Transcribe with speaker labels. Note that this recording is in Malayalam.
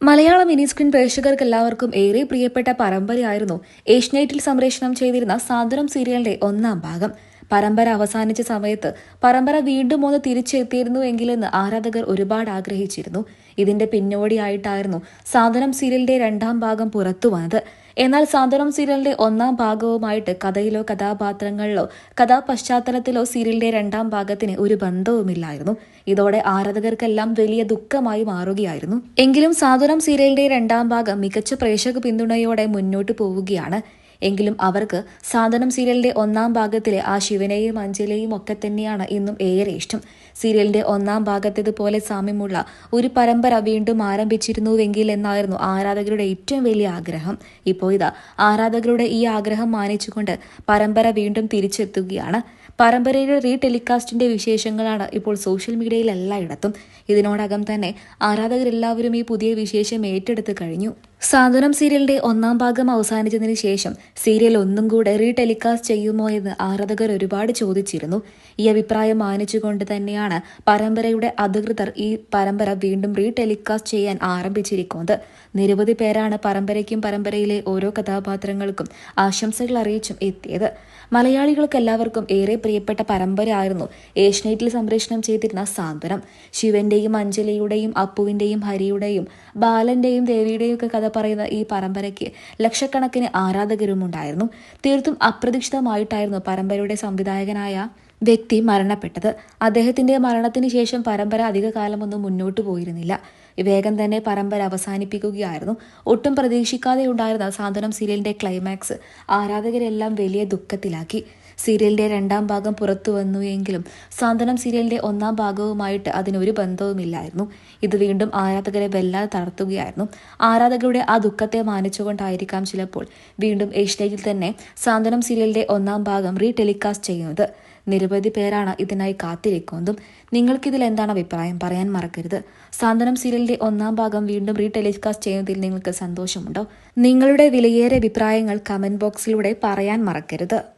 Speaker 1: മലയാള മിനി സ്ക്രീൻ പ്രേക്ഷകർക്ക് എല്ലാവർക്കും ഏറെ പ്രിയപ്പെട്ട പരമ്പരയായിരുന്നു ഏഷ്യനെറ്റിൽ സംപ്രേഷണം ചെയ്തിരുന്ന സാന്ത്വനം സീരിയലിന്റെ ഒന്നാം ഭാഗം. പരമ്പര അവസാനിച്ച സമയത്ത് പരമ്പര വീണ്ടും ഒന്ന് തിരിച്ചെത്തിയിരുന്നു എങ്കിലെന്ന് ആരാധകർ ഒരുപാട് ആഗ്രഹിച്ചിരുന്നു. ഇതിന്റെ പിന്നോടിയായിട്ടായിരുന്നു സാന്ത്വനം സീരിയലിന്റെ രണ്ടാം ഭാഗം പുറത്തു വന്നത്. എന്നാൽ സാന്ത്വനം സീരിയലിന്റെ ഒന്നാം ഭാഗവുമായിട്ട് കഥയിലോ കഥാപാത്രങ്ങളിലോ കഥാപശ്ചാത്തലത്തിലോ സീരിയലിന്റെ രണ്ടാം ഭാഗത്തിന് ഒരു ബന്ധവുമില്ലായിരുന്നു. ഇതോടെ ആരാധകർക്കെല്ലാം വലിയ ദുഃഖമായി മാറുകയായിരുന്നു. എങ്കിലും സാന്ത്വനം സീരിയലിന്റെ രണ്ടാം ഭാഗം മികച്ച പ്രേക്ഷക പിന്തുണയോടെ മുന്നോട്ട് പോവുകയാണ്. എങ്കിലും അവർക്ക് സാധനം സീരിയലിന്റെ ഒന്നാം ഭാഗത്തിലെ ആ ശിവനെയും അഞ്ജലിയും ഒക്കെ തന്നെയാണ് ഇന്നും ഏറെ ഇഷ്ടം. സീരിയലിന്റെ ഒന്നാം ഭാഗത്തേതുപോലെ സാമ്യമുള്ള ഒരു പരമ്പര വീണ്ടും ആരംഭിച്ചിരുന്നുവെങ്കിൽ എന്നായിരുന്നു ആരാധകരുടെ ഏറ്റവും വലിയ ആഗ്രഹം. ഇപ്പോൾ ഇതാ ആരാധകരുടെ ഈ ആഗ്രഹം മാനിച്ചുകൊണ്ട് പരമ്പര വീണ്ടും തിരിച്ചെത്തുകയാണ്. പരമ്പരയുടെ റീ ടെലികാസ്റ്റിന്റെ വിശേഷങ്ങളാണ് ഇപ്പോൾ സോഷ്യൽ മീഡിയയിൽ എല്ലായിടത്തും. ഇതിനോടകം തന്നെ ആരാധകരെല്ലാവരും ഈ പുതിയ വിശേഷം ഏറ്റെടുത്ത് കഴിഞ്ഞു. സാന്ത്വനം സീരിയലിന്റെ ഒന്നാം ഭാഗം അവസാനിച്ചതിന് ശേഷം സീരിയൽ ഒന്നും കൂടെ റീ ടെലികാസ്റ്റ് ചെയ്യുമോ എന്ന് ആരാധകർ ഒരുപാട് ചോദിച്ചിരുന്നു. ഈ അഭിപ്രായം മാനിച്ചുകൊണ്ട് തന്നെയാണ് പരമ്പരയുടെ അധികൃതർ ഈ പരമ്പര വീണ്ടും റീ ടെലികാസ്റ്റ് ചെയ്യാൻ ആരംഭിച്ചിരിക്കുന്നത്. നിരവധി പേരാണ് പരമ്പരയ്ക്കും പരമ്പരയിലെ ഓരോ കഥാപാത്രങ്ങൾക്കും ആശംസകൾ അറിയിച്ചും എത്തിയത്. മലയാളികൾക്ക് എല്ലാവർക്കും ഏറെ പ്രിയപ്പെട്ട പരമ്പരയായിരുന്നു ഏഷ്യനെറ്റിൽ സംപ്രേഷണം ചെയ്തിരുന്ന സാന്ത്വനം. ശിവന്റെയും അഞ്ജലിയുടെയും അപ്പുവിന്റെയും ഹരിയുടെയും ബാലന്റെയും ദേവിയുടെയും ഒക്കെ കഥ പറയുന്ന ഈ പരമ്പരയ്ക്ക് ലക്ഷക്കണക്കിന് ആരാധകരും ഉണ്ടായിരുന്നു തീർത്തും അപ്രതീക്ഷിതമായിട്ടായിരുന്നു പരമ്പരയുടെ സംവിധായകനായ വ്യക്തി മരണപ്പെട്ടത്. അദ്ദേഹത്തിന്റെ മരണത്തിന് ശേഷം പരമ്പര അധികകാലമൊന്നും മുന്നോട്ട് പോയിരുന്നില്ല. വേഗം തന്നെ പരമ്പര അവസാനിപ്പിക്കുകയായിരുന്നു. ഒട്ടും പ്രതീക്ഷിക്കാതെ ഉണ്ടായിരുന്ന സാന്ത്വനം സീരിയലിന്റെ ക്ലൈമാക്സ് ആരാധകരെല്ലാം വലിയ ദുഃഖത്തിലാക്കി. സീരിയലിന്റെ രണ്ടാം ഭാഗം പുറത്തു വന്നു എങ്കിലും സാന്ത്വനം സീരിയലിന്റെ ഒന്നാം ഭാഗവുമായിട്ട് അതിനൊരു ബന്ധവുമില്ലായിരുന്നു. ഇത് വീണ്ടും ആരാധകരെ വല്ലാതെ തളർത്തുകയായിരുന്നു. ആരാധകരുടെ ആ ദുഃഖത്തെ മാനിച്ചുകൊണ്ടായിരിക്കാം ചിലപ്പോൾ വീണ്ടും ഏഷ്യയിൽ തന്നെ സാന്ത്വനം സീരിയലിന്റെ ഒന്നാം ഭാഗം റീ ടെലികാസ്റ്റ് ചെയ്യുന്നത്. നിരവധി പേരാണ് ഇതിനായി കാത്തിരിക്കുന്നതും. നിങ്ങൾക്കിതിൽ എന്താണ് അഭിപ്രായം? പറയാൻ മറക്കരുത്. സാന്ത്വനം സീരിയലിന്റെ ഒന്നാം ഭാഗം വീണ്ടും റീ ടെലികാസ്റ്റ് ചെയ്യുന്നതിൽ നിങ്ങൾക്ക് സന്തോഷമുണ്ടോ? നിങ്ങളുടെ വിലയേറെ അഭിപ്രായങ്ങൾ കമന്റ് ബോക്സിലൂടെ പറയാൻ മറക്കരുത്.